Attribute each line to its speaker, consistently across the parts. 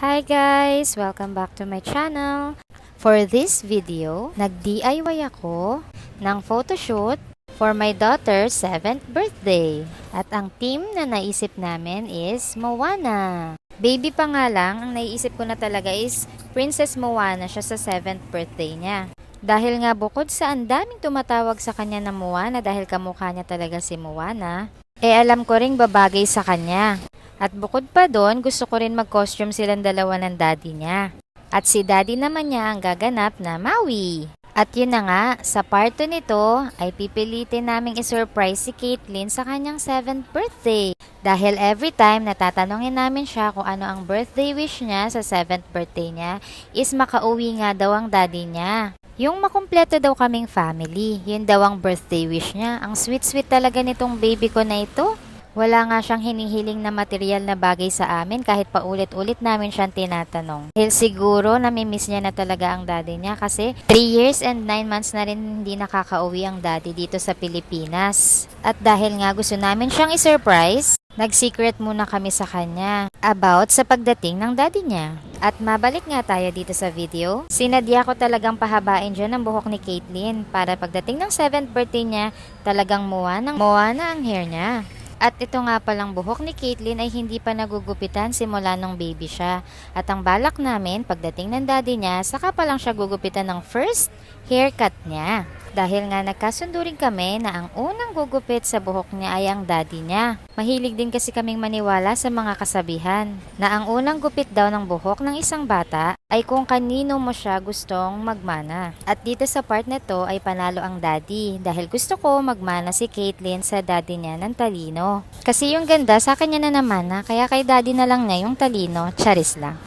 Speaker 1: Hi guys! Welcome back to my channel. For this video, nag-DIY ako ng photoshoot for my daughter's 7th birthday. At ang theme na naisip namin is Moana. Baby pa nga lang, ang naiisip ko na talaga is Princess Moana siya sa 7th birthday niya. Dahil nga bukod sa ang daming tumatawag sa kanya na Moana dahil kamukha niya talaga si Moana, eh alam ko ring babagay sa kanya. At bukod pa doon, gusto ko rin mag-costume silang dalawa ng daddy niya. At si daddy naman niya ang gaganap na Maui. At yun na nga, sa part 2 nito ay pipilitin naming isurprise si Caitlyn sa kanyang 7th birthday. Dahil every time natatanungin namin siya kung ano ang birthday wish niya sa 7th birthday niya is makauwi nga daw ang daddy niya. Yung makumpleto daw kaming family, yun daw ang birthday wish niya. Ang sweet-sweet talaga nitong baby ko na ito. Wala nga siyang hinihiling na material na bagay sa amin kahit paulit-ulit namin siyang tinatanong. Dahil siguro namimiss niya na talaga ang daddy niya kasi 3 years and 9 months na rin hindi nakakauwi ang daddy dito sa Pilipinas. At dahil nga gusto namin siyang isurprise, nag-secret muna kami sa kanya about sa pagdating ng daddy niya. At mabalik nga tayo dito sa video. Sinadya ko talagang pahabain dyan ang buhok ni Caitlyn para pagdating ng 7th birthday niya, talagang muwa ng muwa na ang hair niya. At ito nga palang buhok ni Caitlyn ay hindi pa nagugupitan simula nung baby siya. At ang balak namin, pagdating ng daddy niya, saka pa lang siya gugupitan ng first haircut niya. Dahil nga nagkasundo rin kami na ang unang gugupit sa buhok niya ay ang daddy niya. Mahilig din kasi kaming maniwala sa mga kasabihan na ang unang gupit daw ng buhok ng isang bata ay kung kanino mo siya gustong magmana. At dito sa part na to ay panalo ang daddy dahil gusto ko magmana si Caitlyn sa daddy niya ng talino. Kasi yung ganda sa kanya na naman na kaya kay daddy na lang niya yung talino, charis lang.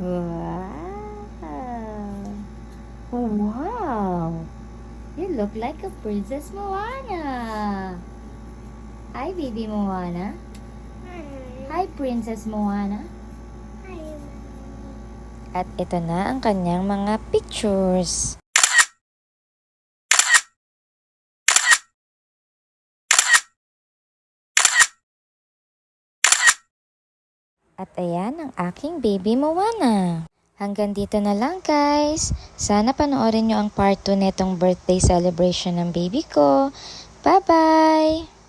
Speaker 1: Wow! Wow! You look like a Princess Moana! Hi, baby Moana. Hi, Princess Moana. At ito na ang kanyang mga pictures. At ayan ang aking baby Moana. Hanggang dito na lang guys. Sana panoorin nyo ang part 2 netong birthday celebration ng baby ko. Bye-bye!